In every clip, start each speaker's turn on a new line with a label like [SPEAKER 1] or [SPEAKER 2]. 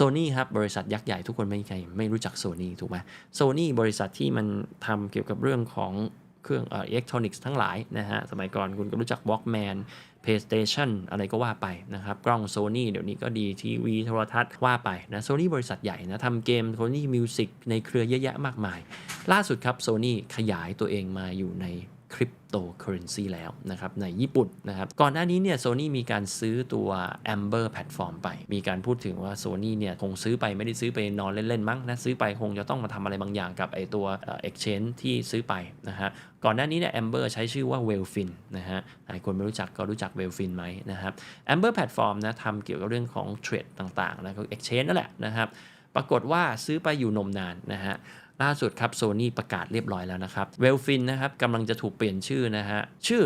[SPEAKER 1] Sony ครับบริษัทยักษ์ใหญ่ทุกคนไม่ใครไม่รู้จัก Sony ถูกไหม Sony บริษัทที่มันทำเกี่ยวกับเรื่องของเครื่องเอิเล็กทรอนิกส์ทั้งหลายนะฮะ สมัยก่อนคุณก็รู้จัก Walkman PlayStation อะไรก็ว่าไปนะครับ กล้อง Sony เดี๋ยวนี้ก็ดีทีวีโทรทัศน์ว่าไปนะ Sony บริษัทใหญ่นะทำเกม Sony Music ในเครือเยอะแยะมากมาย ล่าสุดครับ Sony ขยายตัวเองมาอยู่ใน คริปโตเคอเรนซีแล้วนะครับในญี่ปุ่นนะครับก่อนหน้านี้เนี่ยโซนี่มีการซื้อตัว Amber Platform ไป มีการพูดถึงว่า Sony เนี่ยคงซื้อไปไม่ได้ซื้อไปนอนเล่น ๆ มั้งนะ ซื้อไปคงจะต้องมาทำอะไรบางอย่างกับไอตัวเอ่อ exchange ที่ซื้อไปนะฮะก่อนหน้านี้เนี่ย Amber ใช้ชื่อว่า Wellfin นะฮะหลายคนไม่รู้จักก็รู้จัก Wellfin ไหมนะครับ Amber Platform นะทำเกี่ยวกับเรื่องของเทรดต่างๆนะก็ exchange นั่นแหละนะครับปรากฏว่าซื้อไปอยู่นมนานนะฮะ ล่าสุดครับ Sony ประกาศเรียบร้อยแล้วนะครับ w e l f i n นะครับกำลังจะถูกเปลี่ยนชื่อนะฮะชื่อ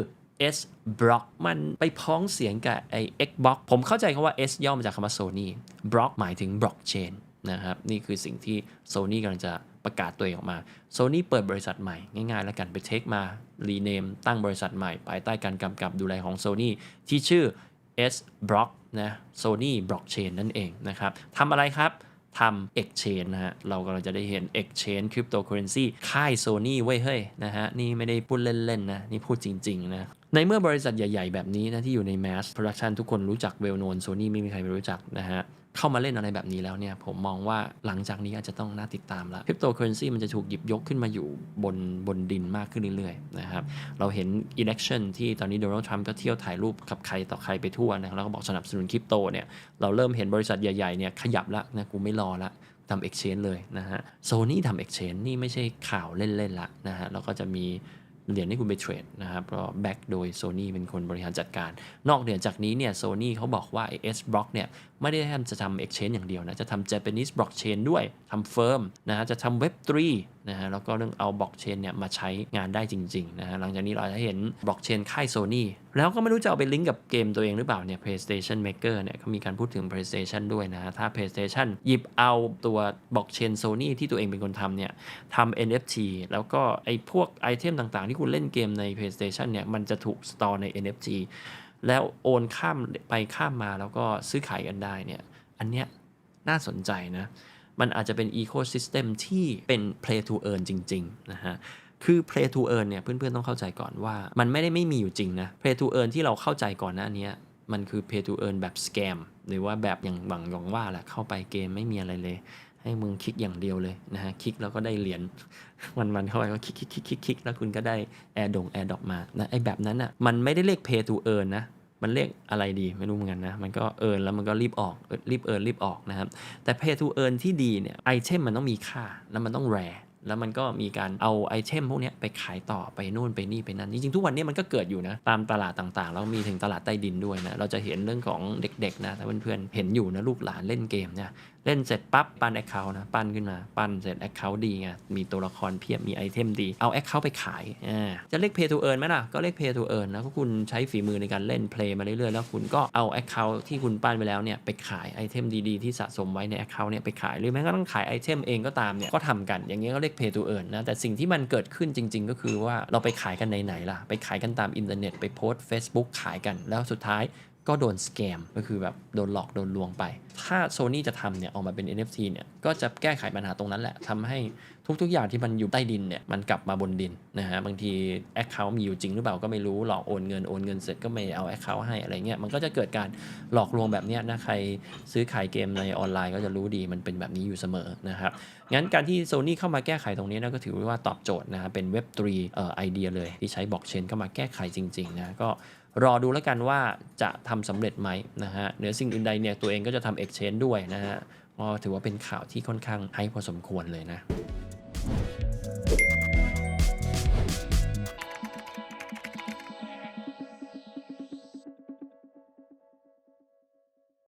[SPEAKER 1] S Block มันไปพ้องเสียงกับไอ้ Xbox ผมเข้าใจคำว่า S ย่อมาจากคำว่า Sony Block หมายถึง Blockchain นะครับนี่คือสิ่งที่ Sony กำลังจะประกาศตัวเองออกมา Sony เปิดบริษัทใหม่ ง่ายๆ แล้วกันไปเทคมา รีเนม ตั้งบริษัทใหม่ ภายใต้การกำกับดูแลของ Sony ที่ชื่อ S Block นะ Sony Blockchain นั่นเองนะครับทำอะไรครับ ทำ exchange นะฮะ เรากำลังจะได้เห็น exchange cryptocurrency ค่าย Sony ไว้ยเฮ้ยนะฮะ นี่ไม่ได้พูดเล่น ๆ นะ นี่พูดจริง ๆ นะในเมื่อบริษัทใหญ่ ๆ แบบนี้นะที่อยู่ใน mass production ทุกคนรู้จัก well known Sony ไม่มีใครไม่รู้จักนะฮะ เข้ามาเล่นอะไรแบบนี้แล้วเนี่ยผมมองว่าหลังจากนี้อาจจะต้องน่าติดตามละ cryptocurrency มันจะถูกหยิบยกขึ้นมาอยู่บนบนดินมากขึ้นเรื่อยๆนะครับเราเห็น election ที่ตอนนี้โดนัลด์ทรัมป์ก็เที่ยวถ่ายรูปกับใครต่อใครไปทั่วนะแล้วก็บอกสนับสนุนคริปโตเนี่ยเราเริ่มเห็นบริษัทใหญ่ๆเนี่ยขยับละนะกูไม่รอละทำ exchange เลยนะฮะโซนี่ทำ exchange นี่ไม่ใช่ข่าวเล่นๆละนะฮะแล้วก็จะมี เหรียญให้คุณไปเทรดนะครับเพราะแบ็กโดย Sony เป็นคนบริหารจัดการ นอกเหนือจากนี้เนี่ย Sony เขาบอกว่า S Block เนี่ยไม่ได้ทำจะทำ exchange อย่างเดียวนะ จะทำ Japanese blockchain ด้วยทำเฟิร์มนะฮะจะทำ Web3 นะฮะแล้วก็เรื่องเอา blockchain เนี่ยมาใช้งานได้จริงๆนะฮะหลังจากนี้เราจะเห็น blockchain ค่าย Sony แล้วก็ไม่รู้จะเอาไปลิงก์กับเกมตัวเองหรือเปล่าเนี่ย PlayStation Maker เนี่ยเขามีการพูดถึง PlayStation ด้วยนะถ้า PlayStation หยิบเอาตัว blockchain Sony ที่ตัวเองเป็นคนทำเนี่ยทำ NFT แล้วก็ไอ้พวกไอเทมต่างๆ ที่คุณเล่นเกมใน PlayStation เนี่ยมันจะถูก store ใน NFT แล้วโอนข้ามไปข้ามมาแล้วก็ซื้อขายกันได้เนี่ยอันเนี้ยน่าสนใจนะ มันอาจจะเป็น Ecosystem ที่เป็น Play to Earn จริงๆนะฮะคือ Play to Earn เนี่ยเพื่อนๆต้องเข้าใจก่อนว่ามันไม่ได้ไม่มีอยู่จริงนะ Play to Earn ที่เราเข้าใจก่อนหน้านี้มันคือ Play to Earn แบบ Scam หรือว่าแบบอย่างบังยองว่าแหละเข้าไปเกมไม่มีอะไรเลย ให้มึงคลิกอย่างเดียวเลยนะฮะคลิกแล้วก็ได้เหรียญวันๆเข้าไปก็คลิกคลิกคลิกคลิกแล้วคุณก็ได้แอร์ดงแอร์ดอกมานะไอ้แบบนั้นอะมันไม่ได้เรียก Pay to Earn นะ มันเรียกอะไรดีไม่รู้เหมือนกันนะมันก็เอินแล้วมันก็รีบออกรีบเอินรีบออกนะครับแต่เพรทูเอินที่ดีเนี่ยไอเทมมันต้องมีค่าแล้วมันต้องแร แล้วมันก็มีการเอาไอเทมพวกนี้ไปขายต่อไปนู่นไปนี่ไปนั่นจริงๆทุกวันนี้มันก็เกิดอยู่นะตามตลาดต่างๆ แล้วมีถึงตลาดใต้ดินด้วยนะเราจะเห็นเรื่องของเด็กๆนะถ้าเพื่อนๆเห็นอยู่นะลูกหลานเล่นเกมเนี่ยเล่นเสร็จปั๊บปั้นแอคเคาท์นะปั้นขึ้นมาปั้นเสร็จแอคเคาท์ดีไงมีตัวละครเพียบมีไอเทมดีเอาแอคเคาท์ไปขายอ่าจะเรียก Pay to Earn ไหมล่ะก็เรียก Pay to Earn นะก็คุณใช้ฝีมือในการเล่นเพลย์มาเรื่อยๆแล้วคุณก็เอาแอคเคาท์ที่คุณปั้นไปแล้วเนี่ยไปขายไอเทมดีๆที่สะสมไว้ในแอคเคาท์เนี่ยไปขายหรือแม้กระทั่งขายไอเทมเองก็ตามเนี่ยก็ทำกันอย่างเงี้ยก็เรียก Pay to Earn นะ แต่สิ่งที่มันเกิดขึ้นจริง ๆ ก็คือว่าเราไปขายกันไหนๆล่ะ ไปขายกันตามอินเทอร์เน็ตไปโพสต์ Facebook ขายกันแล้วสุดท้าย ก็โดนสแกมก็คือแบบโดนหลอกโดนลวงไป ถ้า Sony จะทำเนี่ยออกมาเป็น NFT เนี่ยก็จะแก้ไขปัญหาตรงนั้นแหละทำให้ทุกๆ อย่างที่มันอยู่ใต้ดินเนี่ยมันกลับมาบนดินนะฮะบางที Account มีอยู่จริงหรือเปล่าก็ไม่รู้หลอกโอนเงินโอนเงินเสร็จก็ไม่เอา Account ให้อะไรเงี้ยมันก็จะเกิดการหลอกลวงแบบเนี้ยนะใครซื้อขายเกมในออนไลน์ก็จะรู้ดีมันเป็นแบบนี้อยู่เสมอนะครับงั้นการที่ Sony เข้ามาแก้ไขตรงนี้นะก็ถือว่าตอบโจทย์นะฮะเป็น Web3 เอ่อไอเดียเลยที่ใช้บล็อกเชนเข้ามาแก้ไขจริงๆนะก็ รอดูแล้วกันว่าจะทำสำเร็จไหมนะฮะเหนือสิ่งอื่นใดเนี่ยตัวเองก็จะทำ exchange ด้วยนะฮะก็ถือว่าเป็นข่าวที่ค่อนข้างให้พอสมควรเลยนะ